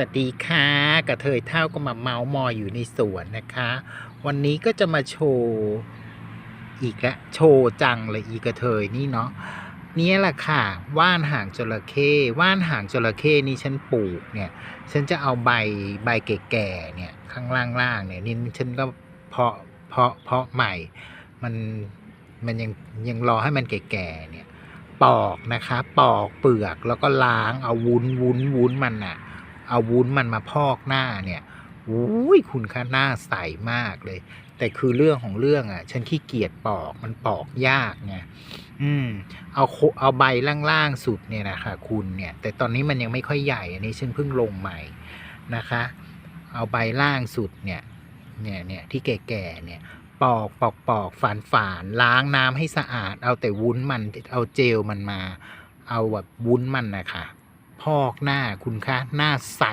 วัสดีค่ะ กระเทยเท่าก็มาเมาส์มอยอยู่ในสวนนะคะ วันนี้ก็จะมาโชว์อีกล้วโชว์จังเลยอีกระเทยนี่เนาะนี่แหละค่ะ ว่านหางจระเข้ว่านหางจระเข้นี่ฉันปลูกเนี่ย ฉันจะเอาใบใบแก่ๆเนี่ยข้างล่างๆเนี่ยนี่ฉันก็เพาะเพาะเพาะใหม่ มันมันยังยังรอให้มันแก่ๆเนี่ยปอกนะคะ ปอกเปลือกแล้วก็ล้างเอาวุ้นวุ้นวุ้นมันน่ะ เอาวุ้นมันมาพอกหน้าเนี่ยอุ้ยคุณคะหน้าใสมากเลย แต่คือเรื่องของเรื่องอะ ฉันขี้เกียจปอกมันปอกยากไงอืม เอาเอาใบล่างๆสุดเนี่ยนะคะคุณเนี่ย แต่ตอนนี้มันยังไม่ค่อยใหญ่ อันนี้ฉันเพิ่งลงใหม่นะคะ เอาใบล่างสุดเนี่ย เนี่ยเนี่ยที่แก่ๆเนี่ย ปอกปอกปอกฝานฝานล้างน้ำให้สะอาด เอาแต่วุ้นมันเอาเจลมันมา เอาแบบวุ้นมันนะคะ พอกหน้าคุณคะหน้าใส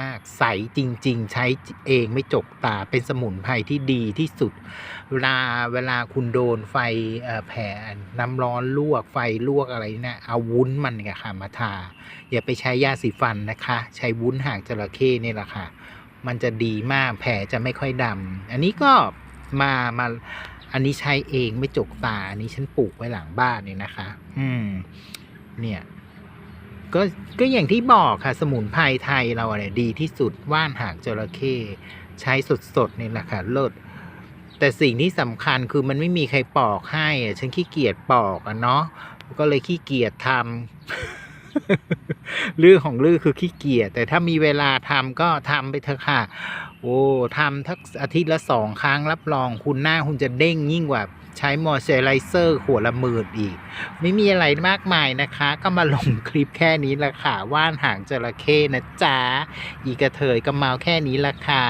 มาก ใสจริง ๆ ใช้เองไม่จกตาเป็นสมุนไพรที่ดีที่สุด เวลาเวลาคุณโดนไฟแผ่น้ำร้อนลวกไฟลวกอะไรเนี่ยเอาวุ้นมันเนี่ยค่ะมาทา อย่าไปใช้ยาสีฟันนะคะ ใช้วุ้นหางจระเข้นี่แหละค่ะ มันจะดีมากแผลจะไม่ค่อยดำอันนี้ก็มามาอันนี้ใช้เองไม่จกตา อันนี้ฉันปลูกไว้หลังบ้านเนี่ยนะคะ อืม เนี่ย ก็ก็อย่างที่บอกค่ะ สมุนไพรไทยเราเนี่ยดีที่สุดว่านหางจระเข้ใช้สดๆนี่แหละค่ะเลิศแต่สิ่งที่สำคัญคือมันไม่มีใครปอกให้อะฉันขี้เกียจปอกอะเนาะก็เลยขี้เกียจทำ เรื่องของเรื่องคือขี้เกียจแต่ถ้ามีเวลาทำก็ทำไปเถอะค่ะ โอ้ทำทักอาทิตย์ละสองครั้งรับรองคุณหน้าคุณจะเด้งยิ่งกว่าใช้มอเจอไรเซอร์ขวดละหมื่นอีก ไม่มีอะไรมากมายนะคะ ก็มาลงคลิปแค่นี้ละค่ะ ว่านหางจระเข้นะจ๊ะ อีกระเทยก็เมาแค่นี้ละค่ะ